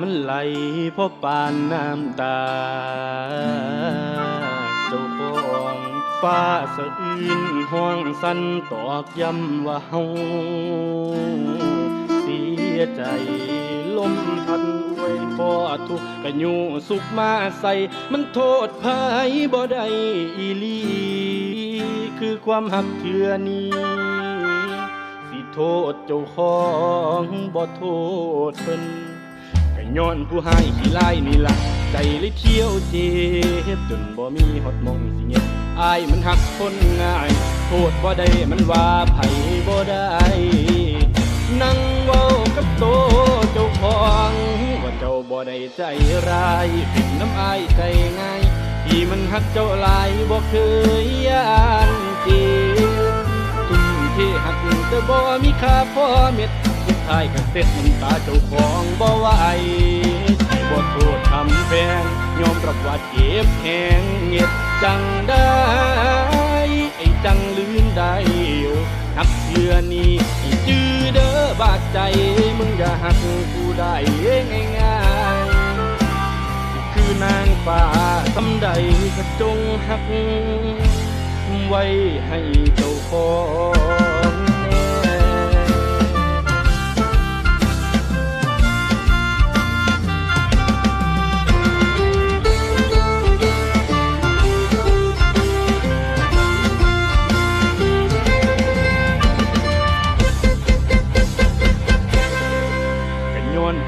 มันไหลเพราะปานน้ำตา เจ้าของฟ้าสะอื้นห้องสันตอกย้ำว่าเฮาเสียใจลมพัดอวยพอทุกข์กะยูสุขมาใส่ มันโทษภายบ่ได้อีลี คือความหักเทือนี้ โทษเจ้าของบ่โทษเพิ่นก็ย้อนผู้ให้ขี้ลายนี่ล่ะใจเลยเที่ยวเจ็บจนบ่มีฮอดมองสิเงียบอายมันหักคนง่าย โทษบ่ได้มันว่าไผบ่ได้นั่งเว้ากับโตเจ้าของว่าเจ้าบ่ได้ใจร้ายเป็นน้ำอายใจง่ายที่มันหักเจ้าหลายบ่เคยย่านจ็บทุ่ม เทหักแต่บ่มีค่าพอเม็ดสุดท้ายก็เสร็จน้ำตาเจ้าของบ่ไหวบ่โทษทำแพงยอมรับว่าเจ็บแหงเงียดจังได้ ไอ้จังลืมได้หักเชื่อนี้จื้อเด้อบาดใจ มึงอย่าหักกูได้ง่ายๆคือนางฟ้าทำใดก็จงหักไว้ให้เจ้าของ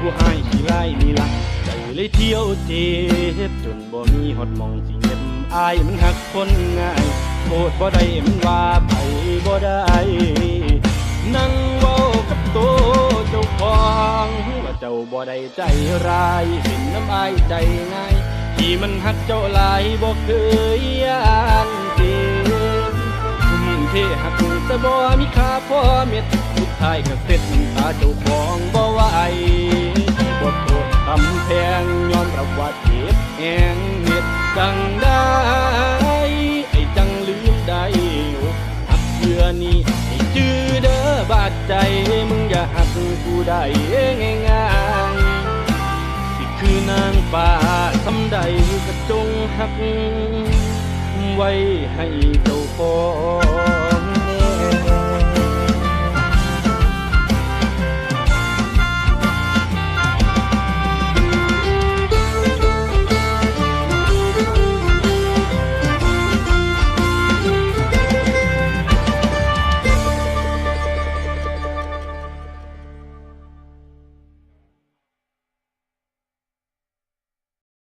อนผู้ให้ขี้ไล่นี่ละใจเลยเที่ยวเจ็บจนบ่มีฮอดมองสิเงียบอายมันหักคนง่ายโทษบ่ได้มันว่าไผบ่ได้นั่งเว้ากับโตเจ้าของว่าเจ้าบ่ได้ใจร้ายเป็นน้ำอายใจง่ายที่มันหักเจ้าหลายบ่เคยย่านเจ็บทุ่มเทหักแต่บ่มีค่าพอเม็ดสุดท้ายก็เสร็จน้ำตาเจ้าของบ่ไหว พงยอมรับว่าเจ็บแหงเม็ดจังได้ไอ้จังลืมได้หักเพื่อนี้ให้จื้อเด้อบาดใจมึงอย่าหักกูได้ง่ายๆสิคือนางฟ้าทำใดก็จงหักไว้ให้เจ้าขอ